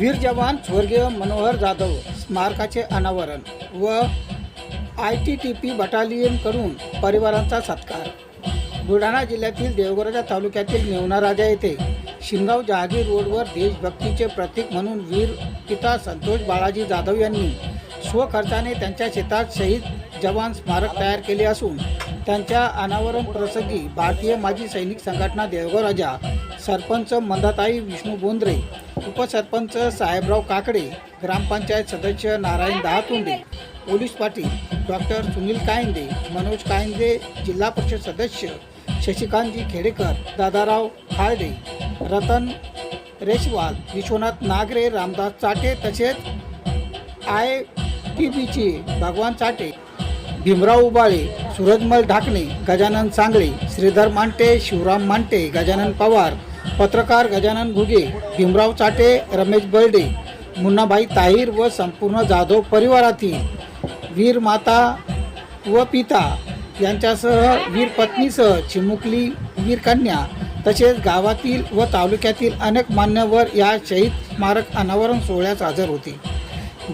वीर जवान स्वर्गीय मनोहर जाधव स्मारकाचे अनावरण व आय टी टी पी बटालियनकडून परिवारांचा सत्कार. बुलढाणा जिल्ह्यातील देवगराजा तालुक्यातील नेवना राजा येथे शिंगाव जहागीर रोडवर देशभक्तीचे प्रतीक म्हणून वीर पिता संतोष बाळाजी जाधव यांनी स्वखर्चाने त्यांच्या शेतात शहीद जवान स्मारक तयार केले असून त्यांच्या अनावरण प्रसंगी भारतीय माजी सैनिक संघटना देवगाव राजा सरपंच मंदाताई विष्णू बोंद्रे उपसरपंच साहेबराव काकडे ग्रामपंचायत सदस्य नारायण दहातुंडे पोलीस पाटील डॉक्टर सुनील कायंदे मनोज कायंदे जिल्हा परिषद सदस्य शशिकांतजी खेडेकर दादाराव खार्डे रतन रेशवाल विश्वनाथ नागरे रामदास चाटे तसेच आय टी बीचे भगवान चाटे भीमराव उबाळे सूरजमल ढाकणे गजानन सांगळे श्रीधर मांटे शिवराम मांटे गजानन पवार पत्रकार गजानन घुगे भीमराव चाटे रमेश बर्डे मुन्नाभाई ताहीर व संपूर्ण जाधव परिवारातील वीर माता व पिता यांच्यासह वीर पत्नीसह चिमुकली वीर कन्या तसेच गावातील व तालुक्यातील अनेक मान्यवर या शहीद स्मारक अनावरण सोहळ्यास हजर होते.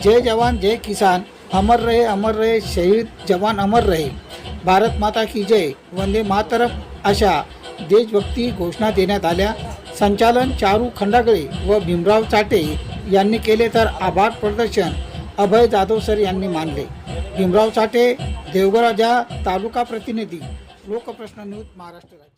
जय जवान जय किसान. अमर रहे अमर रहे शहीद जवान अमर रहे। भारत माता की जय। वंदे मातरम। अशा देशभक्ती घोषणा देण्यात आल्या. संचालन चारू खंडागळे व भीमराव चाटे यांनी केले तर आभार प्रदर्शन. अभय जाधव सर यांनी मानले. भीमराव चाटे देवगराजा तालुका प्रतिनिधी. लोकप्रश्न न्यूज महाराष्ट्र राज्य.